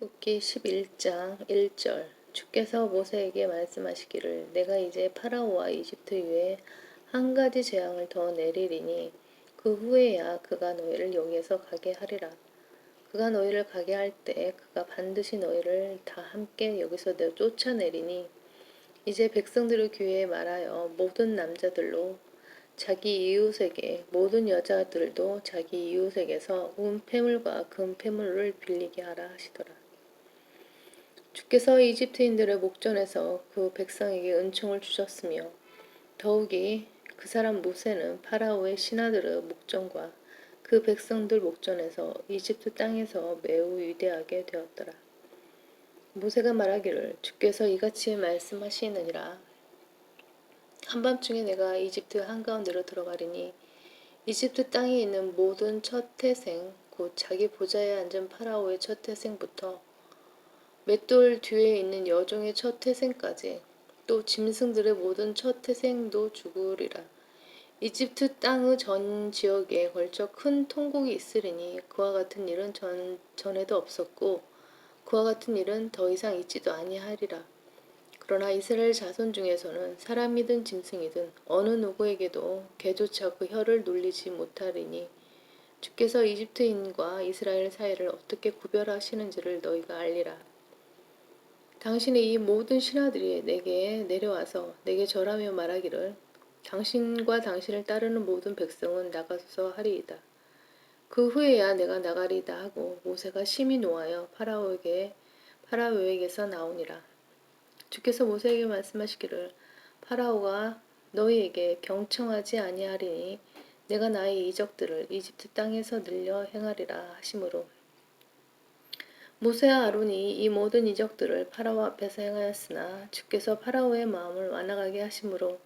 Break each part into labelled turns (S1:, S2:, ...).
S1: 출애굽기 11장 1절 주께서 모세에게 말씀하시기를 내가 이제 파라오와 이집트 위에 한 가지 재앙을 더 내리리니 그 후에야 그가 너희를 여기에서 가게 하리라 그가 너희를 가게 할 때 그가 반드시 너희를 다 함께 여기서 내 쫓아내리니 이제 백성들의 귀에 말하여 모든 남자들로 자기 이웃에게 모든 여자들도 자기 이웃에게서 은폐물과 금 폐물을 빌리게 하라 하시더라. 주께서 이집트인들의 목전에서 그 백성에게 은총을 주셨으며 더욱이 그 사람 모세는 파라오의 신하들의 목전과 그 백성들 목전에서 이집트 땅에서 매우 위대하게 되었더라. 모세가 말하기를 주께서 이같이 말씀하시느니라 한밤중에 내가 이집트 한가운데로 들어가리니 이집트 땅에 있는 모든 첫 태생 곧 자기 보좌에 앉은 파라오의 첫 태생부터 맷돌 뒤에 있는 여종의 첫 태생까지 또 짐승들의 모든 첫 태생도 죽으리라. 이집트 땅의 전 지역에 걸쳐 큰 통곡이 있으리니 그와 같은 일은 전, 전에도 없었고 그와 같은 일은 더 이상 있지도 아니하리라. 그러나 이스라엘 자손 중에서는 사람이든 짐승이든 어느 누구에게도 개조차 그 혀를 놀리지 못하리니 주께서 이집트인과 이스라엘 사이를 어떻게 구별하시는지를 너희가 알리라. 당신의 이 모든 신하들이 내게 내려와서 내게 절하며 말하기를 당신과 당신을 따르는 모든 백성은 나가소서 하리이다. 그 후에야 내가 나가리다 하고 모세가 심히 노하여 파라오에게 파라오에게서 나오니라. 주께서 모세에게 말씀하시기를 파라오가 너희에게 경청하지 아니하리니 내가 나의 이적들을 이집트 땅에서 늘려 행하리라 하시므로 모세와 아론이 이 모든 이적들을 파라오 앞에서 행하였으나 주께서 파라오의 마음을 완악하게 하시므로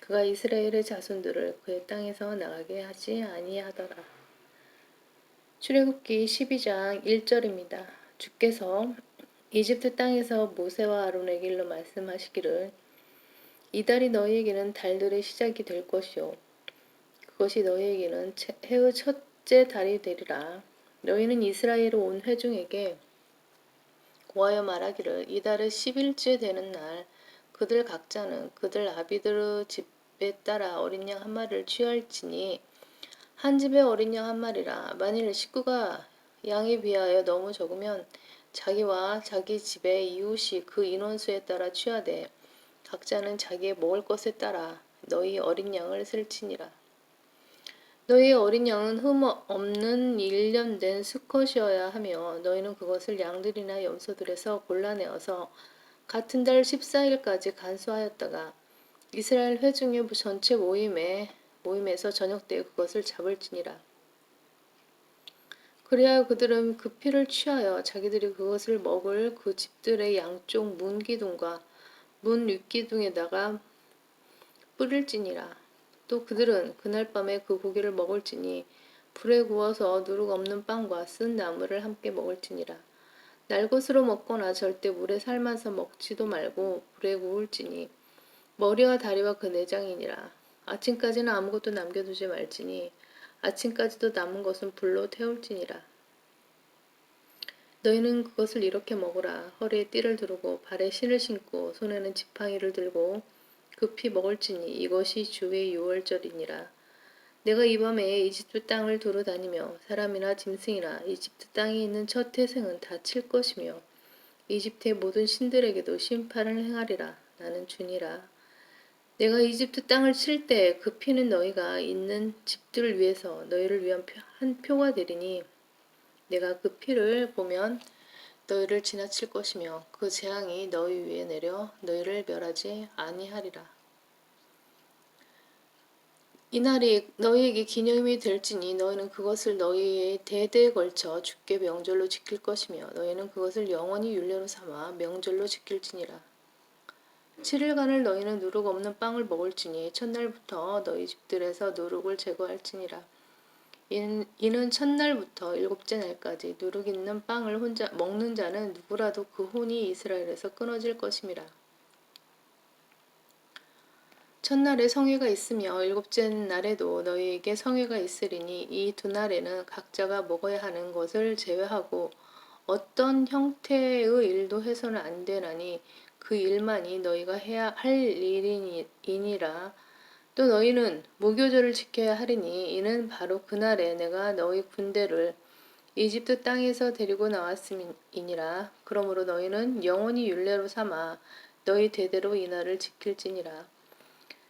S1: 그가 이스라엘의 자손들을 그의 땅에서 나가게 하지 아니하더라. 출애굽기 12장 1절입니다. 주께서 이집트 땅에서 모세와 아론에게 일러 말씀하시기를 이달이 너희에게는 달들의 시작이 될 것이요 그것이 너희에게는 해의 첫째 달이 되리라 너희는 이스라엘 온 회중에게 고하여 말하기를 이달의 10일째 되는 날 그들 각자는 그들 아비들의 집에 따라 어린 양 한 마리를 취할지니 한 집에 어린 양 한 마리라 만일 식구가 양에 비하여 너무 적으면 자기와 자기 집의 이웃이 그 인원수에 따라 취하되 각자는 자기의 먹을 것에 따라 너희 어린 양을 쓸지니라. 너희 어린 양은 흠 없는 일련된 수컷이어야 하며 너희는 그것을 양들이나 염소들에서 골라내어서 같은 달 14일까지 간수하였다가 이스라엘 회중의 전체 모임에 모임에서 저녁 때 그것을 잡을지니라. 그리하여 그들은 그 피를 취하여 자기들이 그것을 먹을 그 집들의 양쪽 문 기둥과 문 윗기둥에다가 뿌릴지니라. 또 그들은 그날 밤에 그 고기를 먹을지니 불에 구워서 누룩 없는 빵과 쓴 나물을 함께 먹을지니라. 날것으로 먹거나 절대 물에 삶아서 먹지도 말고 불에 구울지니 머리와 다리와 그 내장이니라. 아침까지는 아무것도 남겨두지 말지니 아침까지도 남은 것은 불로 태울지니라. 너희는 그것을 이렇게 먹으라. 허리에 띠를 두르고 발에 신을 신고 손에는 지팡이를 들고 급히 먹을지니 이것이 주의 유월절이니라. 내가 이 밤에 이집트 땅을 두루 다니며 사람이나 짐승이나 이집트 땅에 있는 첫 태생은 다 칠 것이며 이집트의 모든 신들에게도 심판을 행하리라. 나는 주니라. 내가 이집트 땅을 칠때그 피는 너희가 있는 집들을 위해서 너희를 위한 한 표가 되리니 내가 그 피를 보면 너희를 지나칠 것이며 그 재앙이 너희 위에 내려 너희를 멸하지 아니하리라. 이날이 너희에게 기념이 될지니 너희는 그것을 너희의 대대에 걸쳐 주께 명절로 지킬 것이며 너희는 그것을 영원히 율례로 삼아 명절로 지킬지니라. 7일간을 너희는 누룩 없는 빵을 먹을지니 첫날부터 너희 집들에서 누룩을 제거할지니라. 이는 첫날부터 일곱째 날까지 누룩 있는 빵을 혼자 먹는 자는 누구라도 그 혼이 이스라엘에서 끊어질 것임이라. 첫날에 성회가 있으며 일곱째 날에도 너희에게 성회가 있으리니 이 두 날에는 각자가 먹어야 하는 것을 제외하고 어떤 형태의 일도 해서는 안 되나니 그 일만이 너희가 해야 할 일이니라. 또 너희는 무교절을 지켜야 하리니 이는 바로 그날에 내가 너희 군대를 이집트 땅에서 데리고 나왔음이니라. 그러므로 너희는 영원히 율례로 삼아 너희 대대로 이 날을 지킬지니라.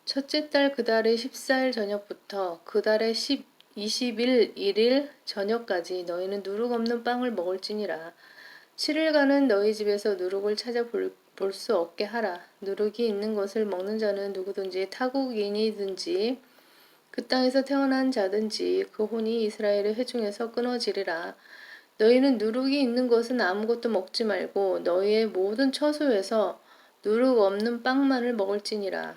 S1: 첫째 달 그 달의 14일 저녁부터 그 달의 10, 20일 1일 저녁까지 너희는 누룩 없는 빵을 먹을지니라. 7일간은 너희 집에서 누룩을 찾아 볼 수 없게 하라. 누룩이 있는 것을 먹는 자는 누구든지 타국인이든지 그 땅에서 태어난 자든지 그 혼이 이스라엘의 회중에서 끊어지리라. 너희는 누룩이 있는 것은 아무것도 먹지 말고 너희의 모든 처소에서 누룩 없는 빵만을 먹을지니라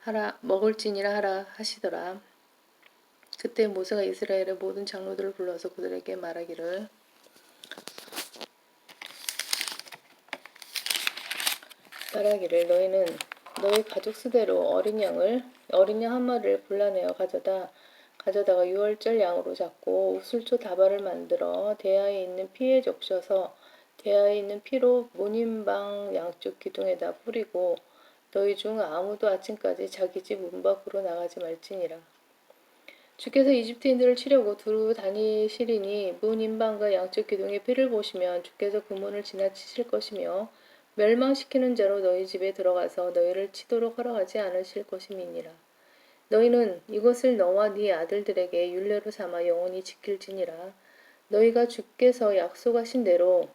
S1: 하라 먹을지니라 하라 하시더라. 그때 모세가 이스라엘의 모든 장로들을 불러서 그들에게 말하기를 말하기를 너희는 너희 가족 수대로 어린 양을 어린 양 한 마리를 골라내어 가져다 가져다가 유월절 양으로 잡고 우슬초 다발을 만들어 대야에 있는 피에 적셔서 대야에 있는 피로 문인방 양쪽 기둥에다 뿌리고 너희 중 아무도 아침까지 자기 집 문 밖으로 나가지 말지니라. 주께서 이집트인들을 치려고 두루 다니시리니 문 인방과 양쪽 기둥에 피를 보시면 주께서 그 문을 지나치실 것이며 멸망시키는 자로 너희 집에 들어가서 너희를 치도록 허락하지 않으실 것임이니라. 너희는 이것을 너와 네 아들들에게 율례로 삼아 영원히 지킬지니라. 너희가 주께서 약속하신 대로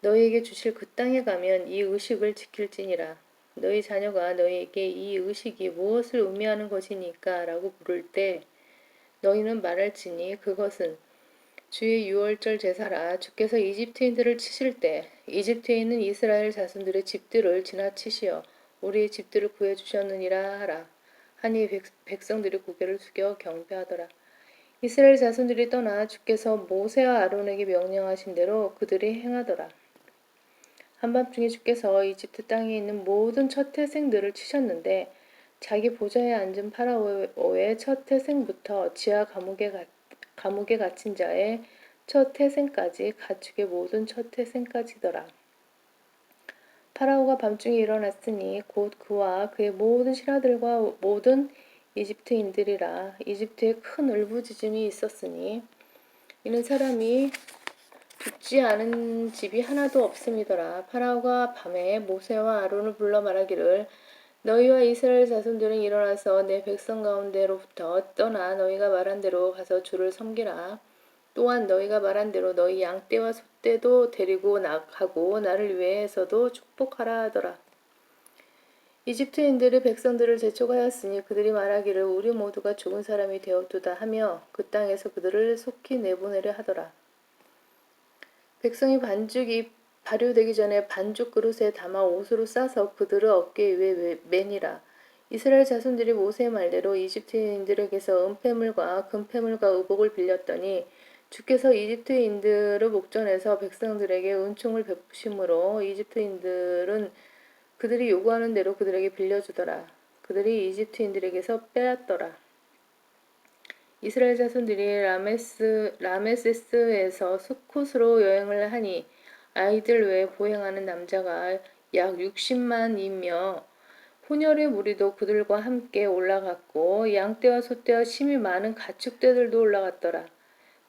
S1: 너희에게 주실 그 땅에 가면 이 의식을 지킬지니라. 너희 자녀가 너희에게 이 의식이 무엇을 의미하는 것이니까 라고 물을 때 너희는 말할지니 그것은 주의 유월절 제사라 주께서 이집트인들을 치실 때 이집트에 있는 이스라엘 자손들의 집들을 지나치시어 우리의 집들을 구해 주셨느니라 하라. 하니 백, 백성들이 고개를 숙여 경배하더라. 이스라엘 자손들이 떠나 주께서 모세와 아론에게 명령하신 대로 그들이 행하더라. 한밤중에 주께서 이집트 땅에 있는 모든 첫 태생들을 치셨는데 자기 보좌에 앉은 파라오의 첫 태생부터 지하 감옥에 가, 감옥에 갇힌 자의 첫 태생까지 가축의 모든 첫 태생까지더라. 파라오가 밤중에 일어났으니 곧 그와 그의 모든 신하들과 모든 이집트인들이라 이집트에 큰 울부짖음이 있었으니 이는 사람이 죽지 않은 집이 하나도 없음이더라. 파라오가 밤에 모세와 아론을 불러 말하기를 너희와 이스라엘 자손들은 일어나서 내 백성 가운데로부터 떠나 너희가 말한 대로 가서 주를 섬기라. 또한 너희가 말한 대로 너희 양떼와 소떼도 데리고 나가고 나를 위해서도 축복하라 하더라. 이집트인들이 백성들을 재촉하였으니 그들이 말하기를 우리 모두가 죽은 사람이 되었도다 하며 그 땅에서 그들을 속히 내보내려 하더라. 백성이 반죽이 발효되기 전에 반죽 그릇에 담아 옷으로 싸서 그들을 어깨 위에 매니라. 이스라엘 자손들이 모세의 말대로 이집트인들에게서 은폐물과 금폐물과 의복을 빌렸더니 주께서 이집트인들을 목전에서 백성들에게 은총을 베푸심으로 이집트인들은 그들이 요구하는 대로 그들에게 빌려주더라. 그들이 이집트인들에게서 빼앗더라. 이스라엘 자손들이 라메스, 라메세스에서 수콧으로 여행을 하니 아이들 외에 보행하는 남자가 약 60만이며 혼혈의 무리도 그들과 함께 올라갔고 양떼와 소떼와 심이 많은 가축떼들도 올라갔더라.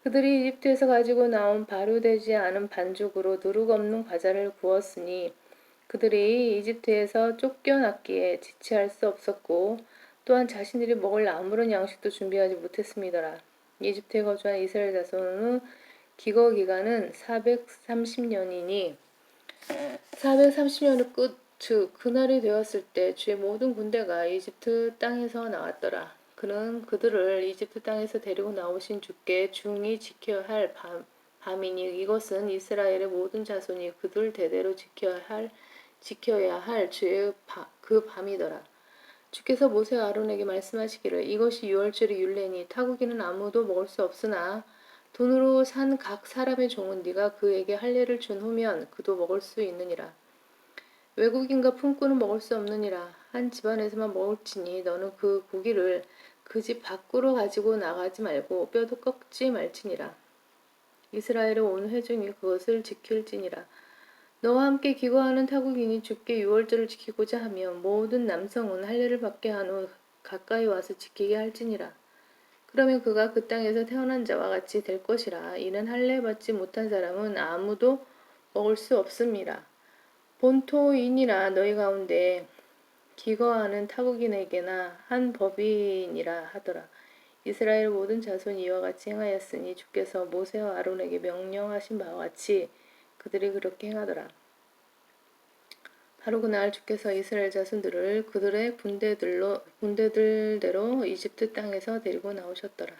S1: 그들이 이집트에서 가지고 나온 발효되지 않은 반죽으로 누룩 없는 과자를 구웠으니 그들이 이집트에서 쫓겨났기에 지체할 수 없었고 또한 자신들이 먹을 아무런 양식도 준비하지 못했습니다. 이집트에 거주한 이스라엘 자손은 기거 기간은 430년이니 430년의 끝, 즉 그날이 되었을 때 주의 모든 군대가 이집트 땅에서 나왔더라. 그는 그들을 이집트 땅에서 데리고 나오신 주께 중히 지켜야 할 밤, 밤이니 이것은 이스라엘의 모든 자손이 그들 대대로 지켜야 할 지켜야 할 주의 바, 그 밤이더라. 주께서 모세와 아론에게 말씀하시기를 이것이 유월절의 율례니 타국인은 아무도 먹을 수 없으나 돈으로 산 각 사람의 종은 네가 그에게 할례를 준 후면 그도 먹을 수 있느니라. 외국인과 품꾼은 먹을 수 없느니라. 한 집안에서만 먹을지니 너는 그 고기를 그 집 밖으로 가지고 나가지 말고 뼈도 꺾지 말지니라. 이스라엘의 온 회중이 그것을 지킬지니라. 너와 함께 기거하는 타국인이 주께 유월절을 지키고자 하면 모든 남성은 할례를 받게 한 후 가까이 와서 지키게 할지니라. 그러면 그가 그 땅에서 태어난 자와 같이 될 것이라. 이는 할례 받지 못한 사람은 아무도 먹을 수 없음이라. 본토인이라 너희 가운데 기거하는 타국인에게나 한 법인이라 하더라. 이스라엘 모든 자손이 이와 같이 행하였으니 주께서 모세와 아론에게 명령하신 바와 같이 그들이 그렇게 행하더라. 바로 그날 주께서 이스라엘 자손들을 그들의 군대들로 군대들대로 이집트 땅에서 데리고 나오셨더라.